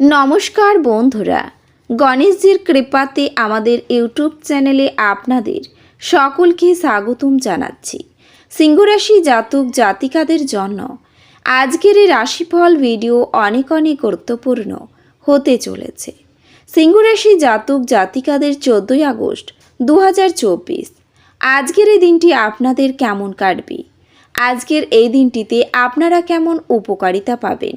নমস্কার বন্ধুরা। গণেশজির কৃপাতে আমাদের ইউটিউব চ্যানেলে আপনাদের সকলকে স্বাগতম জানাচ্ছি। সিংহরাশি জাতক জাতিকাদের জন্য আজকের এই রাশিফল ভিডিও অনেক অনেক গুরুত্বপূর্ণ হতে চলেছে। সিংহরাশি জাতক জাতিকাদের চোদ্দোই আগস্ট দু হাজার চব্বিশ। আজকের এই দিনটি আপনাদের কেমন কাটবে? আজকের এই দিনটিতে আপনারা কেমন উপকারিতা পাবেন?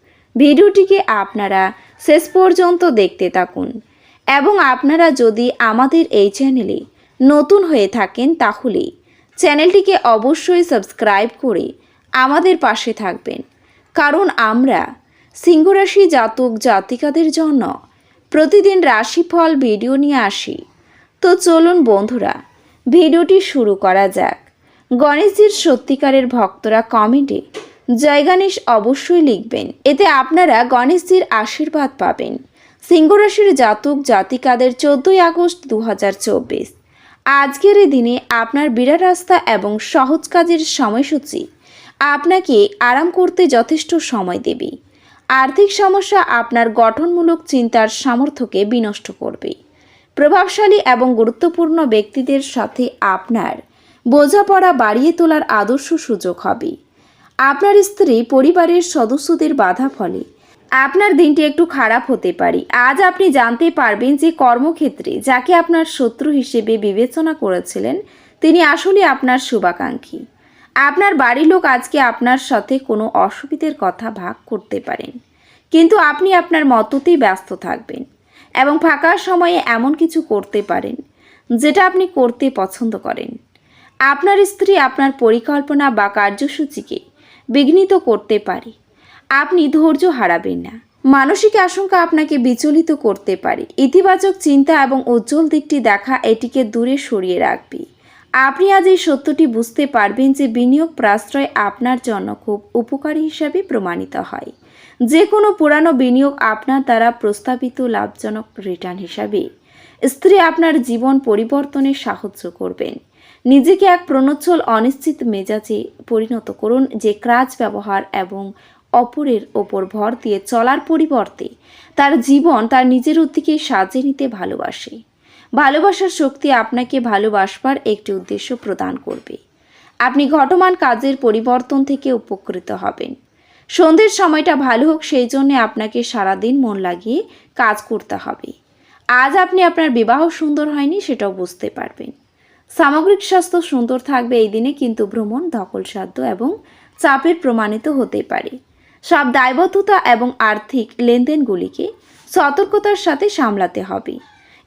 ভিডিওটিকে আপনারা শেষ পর্যন্ত দেখতে থাকুন। এবং আপনারা যদি আমাদের এই চ্যানেলে নতুন হয়ে থাকেন তাহলে চ্যানেলটিকে অবশ্যই সাবস্ক্রাইব করে আমাদের পাশে থাকবেন। কারণ আমরা সিংহরাশি জাতক জাতিকাদের জন্য প্রতিদিন রাশিফল ভিডিও নিয়ে আসি। তো চলুন বন্ধুরা, ভিডিওটি শুরু করা যাক। গণেশজির সত্যিকারের ভক্তরা কমেন্টে জয় গণেশ অবশ্যই লিখবেন। এতে আপনারা গণেশজির আশীর্বাদ পাবেন। সিংহরাশির জাতক জাতিকাদের চোদ্দোই আগস্ট দু হাজার চব্বিশ। আজকের এই দিনে আপনার বিরাট রাস্তা এবং সহজ কাজের সময়সূচি আপনাকে আরাম করতে যথেষ্ট সময় দেবে। আর্থিক সমস্যা আপনার গঠনমূলক চিন্তার সামর্থ্যকে বিনষ্ট করবে। প্রভাবশালী এবং গুরুত্বপূর্ণ ব্যক্তিদের সাথে আপনার বোঝাপড়া বাড়িয়ে তোলার আদর্শ সুযোগ হবে। আপনার স্ত্রী পরিবারের সদস্যদের বাধা ফলে। আপনার দিনটি একটু খারাপ হতে পারে। আজ আপনি জানতে পারবেন যে কর্মক্ষেত্রে যাকে আপনার শত্রু হিসেবে বিবেচনা করেছিলেন, তিনি আসলে আপনার শুভাকাঙ্ক্ষী। আপনার বাড়ির লোক আজকে আপনার সাথে কোনো অসুবিধের কথা ভাগ করতে পারেন। কিন্তু আপনি আপনার মততেই ব্যস্ত থাকবেন এবং ফাঁকা সময়ে এমন কিছু করতে পারেন, যেটা আপনি করতে পছন্দ করেন। আপনার স্ত্রী আপনার পরিকল্পনা বা কার্যসূচিকে বিঘ্নিত করতে পারে। আপনি ধৈর্য হারাবেন না। মানসিক আশঙ্কা আপনাকে বিচলিত করতে পারে। ইতিবাচক চিন্তা এবং উজ্জ্বল দিকটি দেখা এটিকে দূরে সরিয়ে রাখবে। আপনি আজ এই সত্যটি বুঝতে পারবেন যে বিনিয়োগ প্রাশ্রয় আপনার জন্য খুব উপকারী হিসাবে প্রমাণিত হয়। যে কোনো পুরানো বিনিয়োগ আপনার দ্বারা প্রস্তাবিত লাভজনক রিটার্ন হিসাবে। স্ত্রী আপনার জীবন পরিবর্তনে সাহায্য করবেন। নিজেকে এক প্রণোজ্জ্বল অনিশ্চিত মেজাজে পরিণত করুন যে ক্রাচ ব্যবহার এবং অপরের ওপর ভর দিয়ে চলার পরিবর্তে তার জীবন তার নিজের উদ্দিকে সাজিয়ে নিতে ভালোবাসে। ভালোবাসার শক্তি আপনাকে ভালোবাসবার একটি উদ্দেশ্য প্রদান করবে। আপনি ঘটমান কাজের পরিবর্তন থেকে উপকৃত হবেন। সন্ধ্যের সময়টা ভালো হোক, সেই জন্যে আপনাকে সারাদিন মন লাগিয়ে কাজ করতে হবে। আজ আপনি আপনার বিবাহ সুন্দর হয়নি, সেটাও বুঝতে পারবেন। সামগ্রিক স্বাস্থ্য সুন্দর থাকবে এই দিনে, কিন্তু ভ্রমণ ধকলসাধ্য এবং চাপের প্রমাণিত হতে পারে। সব দায়বদ্ধতা এবং আর্থিক লেনদেনগুলিকে সতর্কতার সাথে সামলাতে হবে।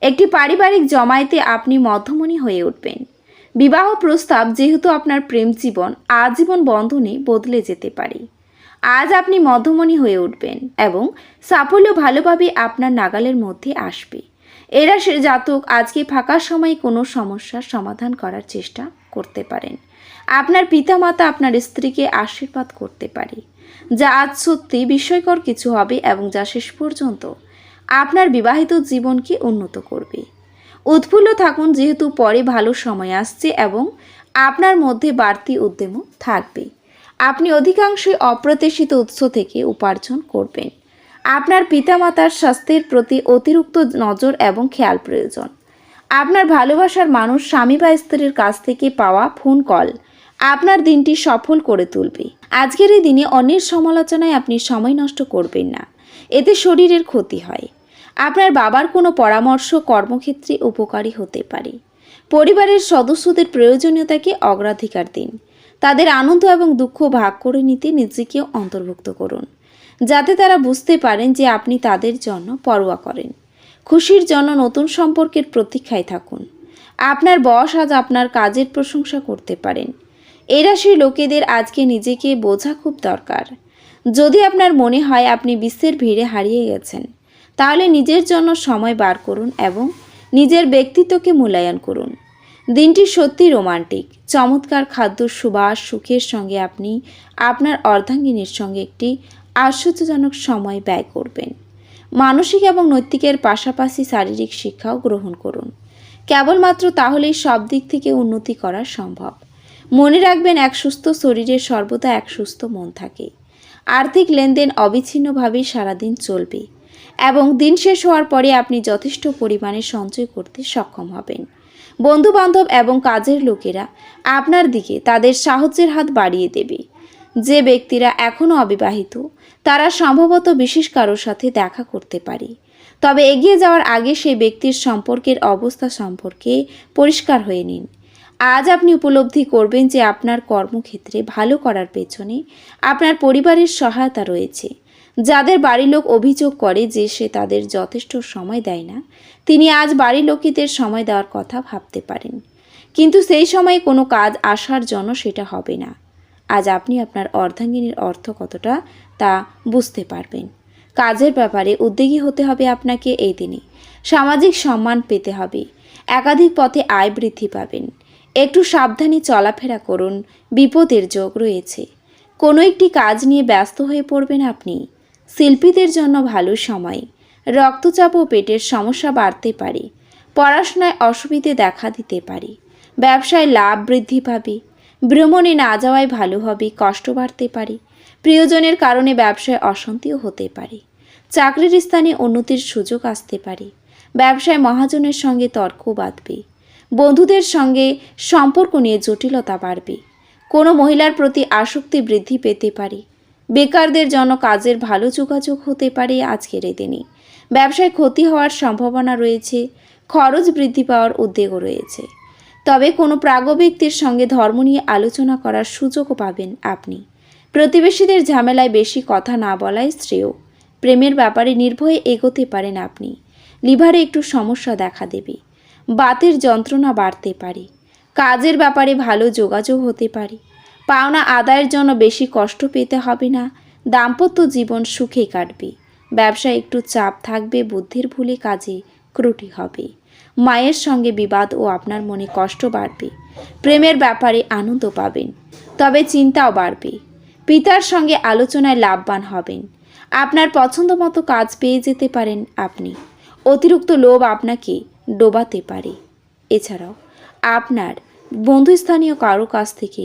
একটি পারিবারিক জমায়েতে আপনি মধ্যমণি হয়ে উঠবেন। বিবাহ প্রস্তাব যেহেতু আপনার প্রেম জীবন, আজীবন বন্ধনে বদলে যেতে পারে। আজ আপনি মধ্যমণি হয়ে উঠবেন এবং সাফল্য ভালোভাবে আপনার নাগালের মধ্যে আসবে। এরা সে জাতক, আজকে ফাঁকা সময়ে কোনো সমস্যার সমাধান করার চেষ্টা করতে পারেন। আপনার পিতামাতা আপনার স্ত্রীকে আশীর্বাদ করতে পারে, যা আজ সত্যি বিস্ময়কর কিছু হবে এবং যা শেষ পর্যন্ত আপনার বিবাহিত জীবনকে উন্নত করবে। উৎফুল্ল থাকুন, যেহেতু পরে ভালো সময় আসছে এবং আপনার মধ্যে বাড়তি উদ্যমও থাকবে। আপনি অধিকাংশই অপ্রত্যাশিত উৎস থেকে উপার্জন করবেন। আপনার পিতামাতার স্বাস্থ্যের প্রতি অতিরিক্ত নজর এবং খেয়াল প্রয়োজন। আপনার ভালোবাসার মানুষ স্বামী বা স্ত্রীর কাছ থেকে পাওয়া ফোন কল আপনার দিনটি সফল করে তুলবে। আজকের এই দিনে অন্যের সমালোচনায় আপনি সময় নষ্ট করবেন না। এতে শরীরের ক্ষতি হয়। আপনার বাবার কোনো পরামর্শ, কর্মক্ষেত্রে উপকারী হতে পারে। পরিবারের সদস্যদের প্রয়োজনীয়তাকে অগ্রাধিকার দিন। তাদের আনন্দ এবং দুঃখ ভাগ করে নিতে নিজেকেও অন্তর্ভুক্ত করুন। যাতে তারা বুঝতে পারেন যে আপনি তাদের জন্য পরোয়া করেন। খুশির জন্য নতুন সম্পর্কের প্রতীক্ষায় থাকুন। আপনার বস আজ আপনার কাজের প্রশংসা করতে পারেন। এই রাশির লোকেদের আজকে নিজেকে বোঝা খুব দরকার। যদি আপনার মনে হয় আপনি বিশ্বের ভিড়ে হারিয়ে গেছেন, তাহলে নিজের জন্য সময় বার করুন এবং নিজের ব্যক্তিত্বকে মূল্যায়ন করুন। দিনটি সত্যি রোমান্টিক। চমৎকার খাদ্য, সুবাস, সুখের সঙ্গে আপনি আপনার অর্ধাঙ্গিনীর সঙ্গে একটি আশ্চর্যজনক সময় ব্যয় করবেন। মানসিক এবং নৈতিকের পাশাপাশি শারীরিক শিক্ষাও গ্রহণ করুন। কেবলমাত্র তাহলেই সব দিক থেকে উন্নতি করা সম্ভব। মনে রাখবেন, এক সুস্থ শরীরে সর্বদা এক সুস্থ মন থাকে। আর্থিক লেনদেন অবিচ্ছিন্নভাবেই সারাদিন চলবে এবং দিন শেষ হওয়ার পরে আপনি যথেষ্ট পরিমাণে সঞ্চয় করতে সক্ষম হবেন। বন্ধুবান্ধব এবং কাজের লোকেরা আপনার দিকে তাদের সাহায্যের হাত বাড়িয়ে দেবে। যে ব্যক্তিরা এখনও অবিবাহিত, তারা সম্ভবত বিশেষ কারোর সাথে দেখা করতে পারে। তবে এগিয়ে যাওয়ার আগে সেই ব্যক্তির সম্পর্কের অবস্থা সম্পর্কে পরিষ্কার হয়ে নিন। আজ আপনি উপলব্ধি করবেন যে আপনার কর্মক্ষেত্রে ভালো করার পেছনে আপনার পরিবারের সহায়তা রয়েছে। যাদের বাড়ির লোক অভিযোগ করে যে সে তাদের যথেষ্ট সময় দেয় না, তিনি আজ বাড়ির লোকেদের সময় দেওয়ার কথা ভাবতে পারেন। কিন্তু সেই সময়ে কোনো কাজ আসার জন্য সেটা হবে না। আজ আপনি আপনার অর্ধাঙ্গিনীর অর্থ কতটা তা বুঝতে পারবেন। কাজের ব্যাপারে উদ্যোগী হতে হবে আপনাকে এই দিনে। সামাজিক সম্মান পেতে হবে। একাধিক পথে আয় বৃদ্ধি পাবেন। একটু সাবধানে চলাফেরা করুন। বিপদের যোগ রয়েছে। কোনো একটি কাজ নিয়ে ব্যস্ত হয়ে পড়বেন আপনি। শিল্পীদের জন্য ভালো সময়। রক্তচাপ ও পেটের সমস্যা বাড়তে পারে। পড়াশোনায় অসুবিধে দেখা দিতে পারে। ব্যবসায় লাভ বৃদ্ধি পাবে। ভ্রমণে না যাওয়ায় ভালো হবে, কষ্ট বাড়তে পারে। প্রিয়জনের কারণে ব্যবসায় অশান্তিও হতে পারে। চাকরির স্থানে উন্নতির সুযোগ আসতে পারে। ব্যবসায় মহাজনের সঙ্গে তর্ক বাঁধবে। বন্ধুদের সঙ্গে সম্পর্ক নিয়ে জটিলতা বাড়বে। কোনো মহিলার প্রতি আসক্তি বৃদ্ধি পেতে পারে। বেকারদের জন্য কাজের ভালো যোগাযোগ হতে পারে আজকের এই দিনে। ব্যবসায় ক্ষতি হওয়ার সম্ভাবনা রয়েছে, খরচ বৃদ্ধি পাওয়ার উদ্বেগও রয়েছে। তবে কোনো প্রাজ্ঞ ব্যক্তির সঙ্গে ধর্ম নিয়ে আলোচনা করার সুযোগও পাবেন আপনি। প্রতিবেশীদের ঝামেলায় বেশি কথা না বলাই শ্রেয়। প্রেমের ব্যাপারে নির্ভয়ে এগোতে পারেন আপনি। লিভারে একটু সমস্যা দেখা দেবে। বাতের যন্ত্রণা বাড়তে পারে। কাজের ব্যাপারে ভালো যোগাযোগ হতে পারে। পাওনা আদায়ের জন্য বেশি কষ্ট পেতে হবে না। দাম্পত্য জীবন সুখে কাটবে। ব্যবসায় একটু চাপ থাকবে, বুদ্ধির ভুলে কাজে ক্রুটি হবে। মায়ের সঙ্গে বিবাদ ও আপনার মনে কষ্ট বাড়বে। প্রেমের ব্যাপারে আনন্দ পাবেন, তবে চিন্তাও বাড়বে। পিতার সঙ্গে আলোচনায় লাভবান হবেন। আপনার পছন্দ মতো কাজ পেয়ে যেতে পারেন আপনি। অতিরিক্ত লোভ আপনাকে ডোবাতে পারে। এছাড়াও, আপনার বন্ধুস্থানীয় কারও কাছ থেকে